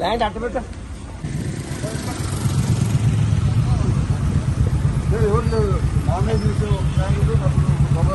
Land అట్ట పెట్ట ఎవరు లేదు నామినేట్ చేసే ఒక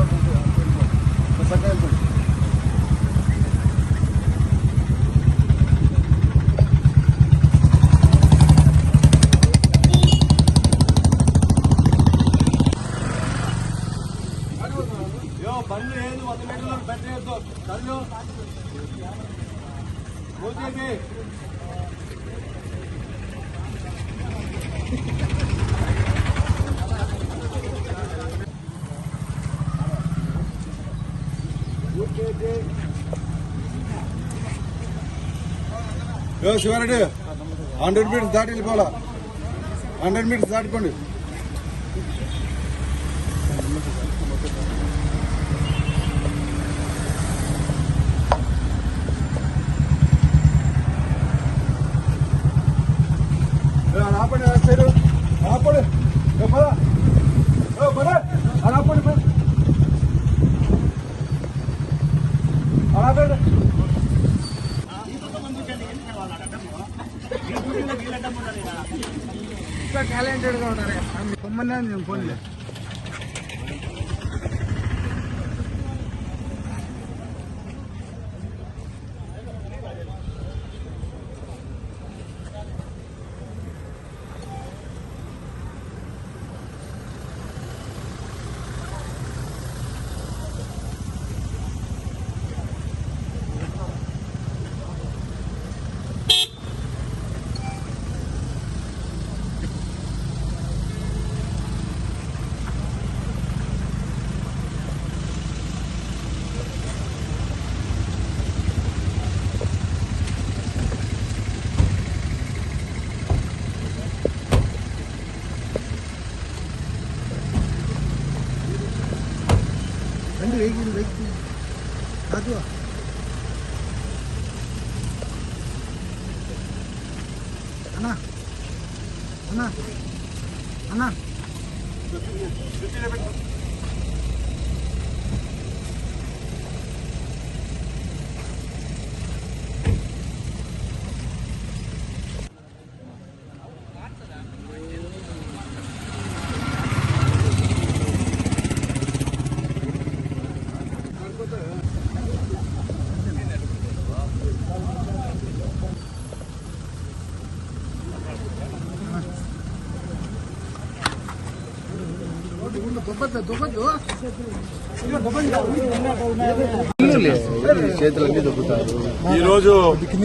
శివారెడ్డి హండ్రెడ్ మీటర్స్ దాటి వెళ్ళిపోవాలా? హండ్రెడ్ మీటర్స్ దాటుకోండి టాలెంటెడ్ గా ఉన్నారు 얘기를 왜 이렇게 놔둬 하나 하나 하나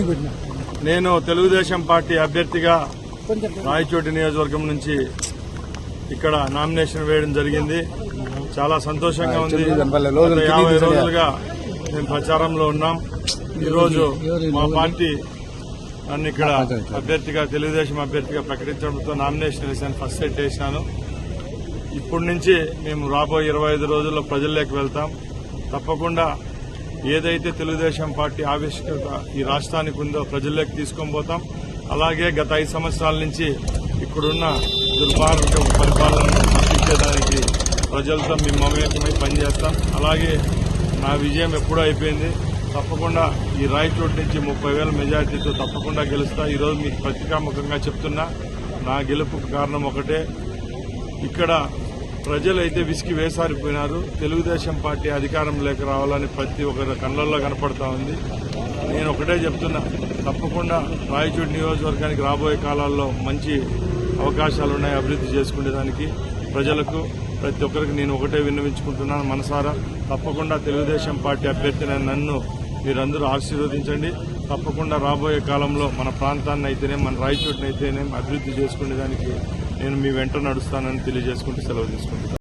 పెట్టినా నేను తెలుగుదేశం పార్టీ అభ్యర్థిగా రాయచోటి నియోజకవర్గం నుంచి ఇక్కడ నామినేషన్ వేయడం జరిగింది. చాలా సంతోషంగా ఉంది. యాభై రోజులుగా మేము ప్రచారంలో ఉన్నాం. ఈరోజు మా పార్టీ నన్ను ఇక్కడ అభ్యర్థిగా తెలుగుదేశం అభ్యర్థిగా ప్రకటించడంతో నామినేషన్ వేసాను ఫస్ట్ సెట్ వేసినాను. ఇప్పటి నుంచి మేము రాబోయే ఇరవై ఐదు రోజుల్లో ప్రజల్లోకి వెళ్తాం. తప్పకుండా ఏదైతే తెలుగుదేశం పార్టీ ఆవిష్కృత ఈ రాష్ట్రానికి ఉందో ప్రజల్లోకి తీసుకొని పోతాం. అలాగే గత ఐదు సంవత్సరాల నుంచి ఇక్కడున్న దుర్మార్గ పరిపాలనను తప్పించేదానికి ప్రజలతో మేము మమేకమై పనిచేస్తాం. అలాగే నా విజయం ఎప్పుడూ అయిపోయింది. తప్పకుండా ఈ రాయచోటు నుంచి ముప్పై వేల మెజార్టీతో తప్పకుండా గెలుస్తా. ఈరోజు మీకు ప్రతికాముఖంగా చెప్తున్నా. నా గెలుపుకు కారణం ఒకటే. ఇక్కడ ప్రజలైతే విసికి వేసారిపోయినారు. తెలుగుదేశం పార్టీ అధికారం లేక రావాలని ప్రతి ఒక్కరి కళ్ళల్లో కనపడతా ఉంది. నేను ఒకటే చెప్తున్నా తప్పకుండా రాయచూడు నియోజకవర్గానికి రాబోయే కాలాల్లో మంచి అవకాశాలు ఉన్నాయి అభివృద్ధి చేసుకునేదానికి. ప్రజలకు ప్రతి ఒక్కరికి నేను ఒకటే విన్నవించుకుంటున్నాను మనసారా. తప్పకుండా తెలుగుదేశం పార్టీ అభ్యర్థిని నన్ను మీరందరూ ఆశీర్వదించండి. తప్పకుండా రాబోయే కాలంలో మన ప్రాంతాన్ని అయితేనే మన రాయచోటునైతేనే అభివృద్ధి చేసుకునేదానికి నేను మీ వెంట నడుస్తానని తెలియజేసుకుంటూ సెలవు తీసుకుంటాను